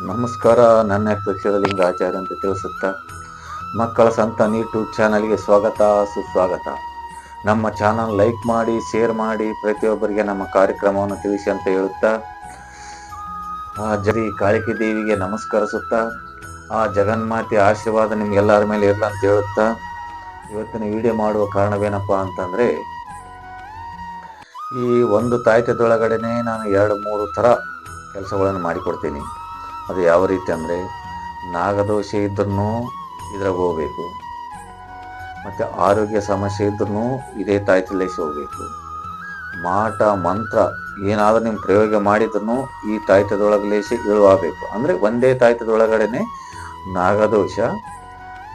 ನಮಸ್ಕಾರ. ನನ್ನ ಹೆಸರು ಲಿಂಗ ಆಚಾರ್ಯ ಅಂತ ತಿಳಿಸುತ್ತಾ, ಮಕ್ಕಳ ಸಂತಾನ ಯೂಟ್ಯೂಬ್ ಚಾನಲ್ಗೆ ಸ್ವಾಗತ, ಸುಸ್ವಾಗತ. ನಮ್ಮ ಚಾನಲ್ ಲೈಕ್ ಮಾಡಿ, ಶೇರ್ ಮಾಡಿ, ಪ್ರತಿಯೊಬ್ಬರಿಗೆ ನಮ್ಮ ಕಾರ್ಯಕ್ರಮವನ್ನು ತಿಳಿಸಿ ಅಂತ ಹೇಳುತ್ತಾ, ಆ ಜರಿ ಕಾಳಿಕೆ ದೇವಿಗೆ ನಮಸ್ಕರಿಸುತ್ತಾ, ಆ ಜಗನ್ಮಾತೆ ಆಶೀರ್ವಾದ ನಿಮ್ಗೆಲ್ಲರ ಮೇಲೆ ಇರಲ್ಲ ಅಂತ ಹೇಳುತ್ತಾ, ಇವತ್ತಿನ ವಿಡಿಯೋ ಮಾಡುವ ಕಾರಣವೇನಪ್ಪ ಅಂತಂದ್ರೆ, ಈ ಒಂದು ತಾಯ್ತದೊಳಗಡೆನೆ ನಾನು ಎರಡು, ಮೂರು ಥರ ಕೆಲಸಗಳನ್ನು ಮಾಡಿಕೊಡ್ತೀನಿ. ಅದು ಯಾವ ರೀತಿ ಅಂದರೆ ನಾಗದೋಷ ಇದ್ರೂ ಇದ್ರಾಗ ಹೋಗ್ಬೇಕು. ಮತ್ತು ಆರೋಗ್ಯ ಸಮಸ್ಯೆ ಇದ್ರೂ ಇದೇ ತಾಯ್ತಲೇಸಿ ಹೋಗಬೇಕು. ಮಾಟ, ಮಂತ್ರ ಏನಾದರೂ ನಿಮ್ಮ ಪ್ರಯೋಗ ಮಾಡಿದ್ರೂ ಈ ತಾಯ್ತದೊಳಗೆ ಲೇಸಿ ಇಳುವಾಗಬೇಕು. ಅಂದರೆ ಒಂದೇ ತಾಯ್ತದೊಳಗಡೆನೆ ನಾಗದೋಷ,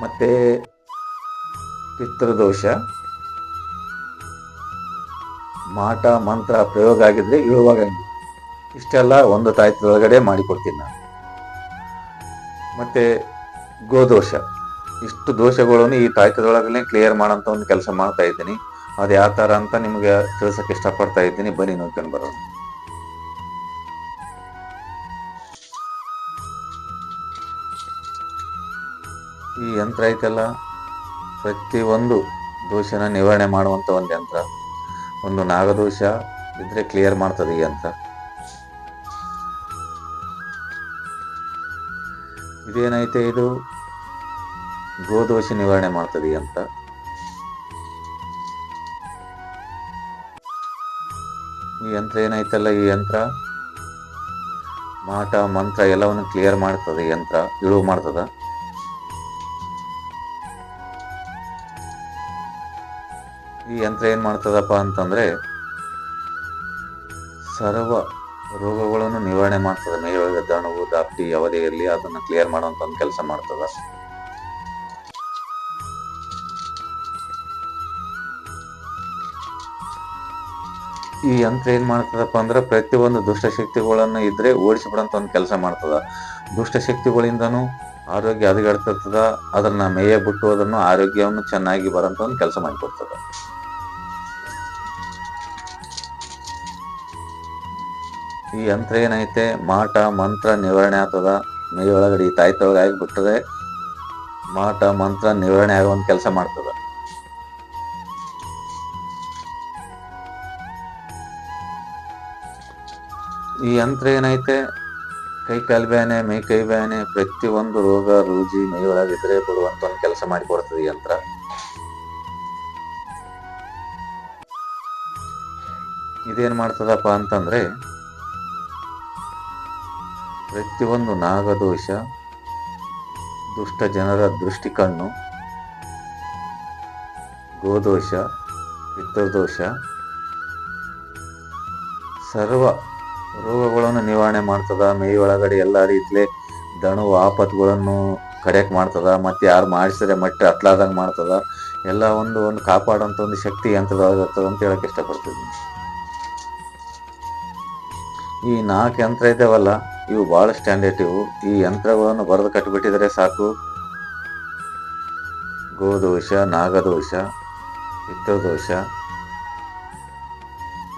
ಮತ್ತು ಪಿತೃದೋಷ, ಮಾಟ, ಮಂತ್ರ ಪ್ರಯೋಗ ಆಗಿದ್ರೆ ಇಳುವಾಗ ಇಷ್ಟೆಲ್ಲ ಒಂದು ತಾಯ್ತದೊಳಗಡೆ ಮಾಡಿಕೊಡ್ತೀನಿ ನಾನು. ಮತ್ತೆ ಗೋದೋಷ. ಇಷ್ಟು ದೋಷಗಳನ್ನು ಈ ತಾಯ್ತದೊಳಗನೆ ಕ್ಲಿಯರ್ ಮಾಡೋಂಥ ಒಂದು ಕೆಲಸ ಮಾಡ್ತಾ ಇದ್ದೀನಿ. ಅದು ಯಾವ ಥರ ಅಂತ ನಿಮಗೆ ತಿಳಿಸಕ್ಕೆ ಇಷ್ಟಪಡ್ತಾ ಇದ್ದೀನಿ. ಬನ್ನಿ ನೋಡ್ಕೊಂಡು ಬರೋಣ. ಈ ಯಂತ್ರ ಐತಲ್ಲ, ಪ್ರತಿಯೊಂದು ದೋಷನ ನಿವಾರಣೆ ಮಾಡುವಂಥ ಒಂದು ಯಂತ್ರ. ಒಂದು ನಾಗದೋಷ ಇದ್ರೆ ಕ್ಲಿಯರ್ ಮಾಡ್ತದೆ ಈ ಯಂತ್ರ. ಇದೇನೈತೆ ಇದು? ಗೋದೋಷ ನಿವಾರಣೆ ಮಾಡ್ತದೆ ಅಂತ. ಈ ಯಂತ್ರ ಏನೈತಲ್ಲ ಈ ಯಂತ್ರ? ಮಾಟ, ಮಂತ್ರ ಎಲ್ಲವನ್ನು ಕ್ಲಿಯರ್ ಮಾಡ್ತದೆ ಯಂತ್ರ. ಇಳುವು ಮಾಡ್ತದ? ಈ ಯಂತ್ರ ಏನ್ ಮಾಡ್ತದಪ್ಪ ಅಂತಂದ್ರೆ, ಸರ್ವ ರೋಗಗಳನ್ನು ನಿವಾರಣೆ ಮಾಡ್ತದೆ. ಮೇಯೊಳಗೆ ದಾಣವು ದಾಪ್ತಿ ಯಾವುದೇ ಇರಲಿ, ಅದನ್ನು ಕ್ಲಿಯರ್ ಮಾಡುವಂತ ಒಂದು ಕೆಲಸ ಮಾಡ್ತದೆ. ಈ ಯಂತ್ರ ಏನ್ ಮಾಡ್ತದಪ್ಪ ಅಂದ್ರೆ ಪ್ರತಿಯೊಂದು ದುಷ್ಟಶಕ್ತಿಗಳನ್ನು ಇದ್ರೆ ಓಡಿಸಿಬಿಡಂತ ಒಂದು ಕೆಲಸ ಮಾಡ್ತದ. ದುಷ್ಟಶಕ್ತಿಗಳಿಂದನೂ ಆರೋಗ್ಯ ಹದಗೆಡ್ತಿರ್ತದ. ಅದನ್ನ ಮೇಯ ಬಿಟ್ಟು ಅದನ್ನು ಆರೋಗ್ಯವನ್ನು ಚೆನ್ನಾಗಿ ಬರಂತ ಒಂದು ಕೆಲಸ ಮಾಡಿಕೊಡ್ತದ. ಈ ಯಂತ್ರ ಏನೈತೆ? ಮಾಟ, ಮಂತ್ರ, ನಿವಾರಣೆ ಆಗ್ತದ? ಮೈ ಒಳಗಡೆ ಈ ತಾಯ್ತೊಳಗೆ ಆಗಿಬಿಟ್ಟರೆ ಮಾಟ, ಮಂತ್ರ, ನಿವಾರಣೆ ಆಗುವಂತ ಕೆಲಸ ಮಾಡ್ತದ. ಈ ಯಂತ್ರ ಏನೈತೆ? ಕೈ ಕಾಲು ಬ್ಯಾನೆ, ಮೈ ಕೈ ಬ್ಯಾನೆ ಪ್ರತಿಯೊಂದು ರೋಗ, ರುಜಿ, ಮೈ ಒಳಗಿದ್ರೆ ಬಿಡುವಂತ ಒಂದು ಕೆಲಸ ಮಾಡಿಕೊಡ್ತದೆ ಈ ಯಂತ್ರ. ಇದೇನ್ ಮಾಡ್ತದಪ್ಪ ಅಂತಂದ್ರೆ ಪ್ರತಿಯೊಂದು ನಾಗದೋಷ, ದುಷ್ಟ ಜನರ ದೃಷ್ಟಿ ಕಣ್ಣು ಗೋದೋಷ, ಪಿತೃದೋಷ, ಸರ್ವ ರೋಗಗಳನ್ನು ನಿವಾರಣೆ ಮಾಡ್ತದ ಮೈ ಒಳಗಡೆ ಎಲ್ಲ ರೀತಿಲಿ ದಣು ಆಪತ್ಗಳನ್ನು ಕಡೆಕ್ ಮಾಡ್ತದ, ಮತ್ತೆ ಯಾರು ಮಾಡಿಸಿದ್ರೆ ಮಟ್ಟ ಹತ್ಲಾದಂಗೆ ಮಾಡ್ತದ, ಎಲ್ಲ ಒಂದು ಒಂದು ಕಾಪಾಡೋಂಥ ಒಂದು ಶಕ್ತಿ ಯಂತ್ರದೊಳಗೆ ಅಂತ ಹೇಳಕ್ಕೆ ಇಷ್ಟಪಡ್ತಿದ್ದೀನಿ. ಈ ನಾಲ್ಕು ಯಂತ್ರ ಇದ್ದಾವಲ್ಲ ಇವು ಬಹಳ ಸ್ಟ್ಯಾಂಡರ್ಡ್ ಇವು. ಈ ಯಂತ್ರಗಳನ್ನು ಬರೆದು ಕಟ್ಟಿಬಿಟ್ಟಿದ್ರೆ ಸಾಕು. ಗೋದೋಷ, ನಾಗದೋಷ, ಪಿತ್ತದೋಷ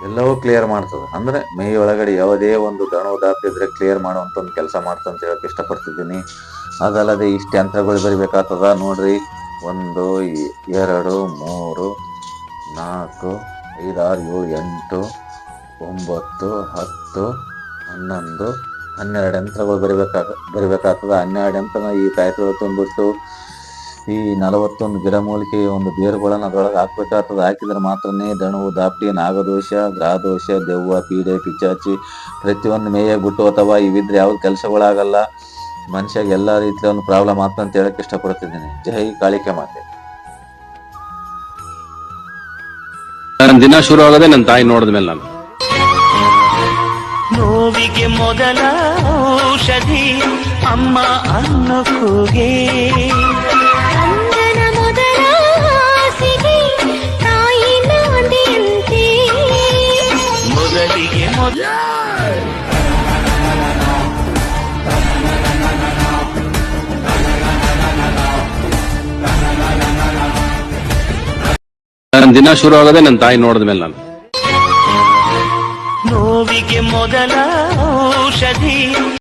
ಎಲ್ಲವೂ ಕ್ಲಿಯರ್ ಮಾಡ್ತದೆ. ಅಂದ್ರೆ ಮೈ ಒಳಗಡೆ ಯಾವುದೇ ಒಂದು ದಣು ಇದ್ರೆ ಕ್ಲಿಯರ್ ಮಾಡುವಂತ ಒಂದು ಕೆಲಸ ಮಾಡ್ತಂತ ಅಂತ ಹೇಳಕ್ ಇಷ್ಟಪಡ್ತಿದ್ದೀನಿ. ಅದಲ್ಲದೆ ಇಷ್ಟು ಯಂತ್ರಗಳು ಬರಿಬೇಕಾಗ್ತದ ನೋಡ್ರಿ. ಒಂದು, ಎರಡು, ಮೂರು, ನಾಲ್ಕು, ಐದಾರು, ಏಳು, ಎಂಟು, ಒಂಬತ್ತು, ಹತ್ತು, ಹನ್ನೊಂದು ಹನ್ನೆರಡು ಯಂತ್ರಗಳು ಬರಬೇಕಾಗ, ಬರಬೇಕಾಗ್ತದೆ. ಹನ್ನೆರಡು ಯಂತ್ರನ ಈ ಕಾಯಕಗಳು ತುಂಬಿಟ್ಟು, ಈ ನಲವತ್ತೊಂದು ಗಿಡಮೂಲಿಕೆ ಒಂದು ಬೇರುಗಳನ್ನು ಅದರೊಳಗೆ ಹಾಕ್ಬೇಕಾಗ್ತದೆ. ಹಾಕಿದ್ರೆ ಮಾತ್ರನೇ ದಣವು ದಾಪ್ಟಿ ನಾಗದೋಷ ಗ್ರಹದೋಷ ದೆವ್ವ, ಪೀಡೆ ಪಿಚಾಚಿ ಪ್ರತಿಯೊಂದು ಮೇಯಾಗಿ ಬಿಟ್ಟು ಅಥವಾ ಇವಿದ್ರೆ ಯಾವ್ದು ಕೆಲಸಗಳಾಗಲ್ಲ. ಮನುಷ್ಯಗೆ ಎಲ್ಲ ರೀತಿಯ ಒಂದು ಪ್ರಾಬ್ಲಮ್ ಆಗ್ತದೆ ಅಂತ ಹೇಳಕ್ಕೆ ಇಷ್ಟಪಡ್ತಿದ್ದೀನಿ. ಜೈ ಕಾಳಿಕೆ ಮಾತೆ. ನನ್ನ ದಿನ ಶುರು ಆಗೋದೇ ನನ್ನ ತಾಯಿ ನೋಡಿದ್ಮೇಲೆ ನಾನು. ನೋವಿಗೆ ಮೊದಲ ಔಷಧಿ ಅಮ್ಮ ಅನ್ನ ಕೂಗೆ. ಮೊದಲಿಗೆ ಮೊದಲ ನನ್ನ ದಿನ ಶುರು ಆಗೋದೇ ನನ್ನ ತಾಯಿ ನೋಡಿದ್ಮೇಲೆ ನಾನು. ನೋವಿಗೆ ಮೊದಲ ಔಷಧಿ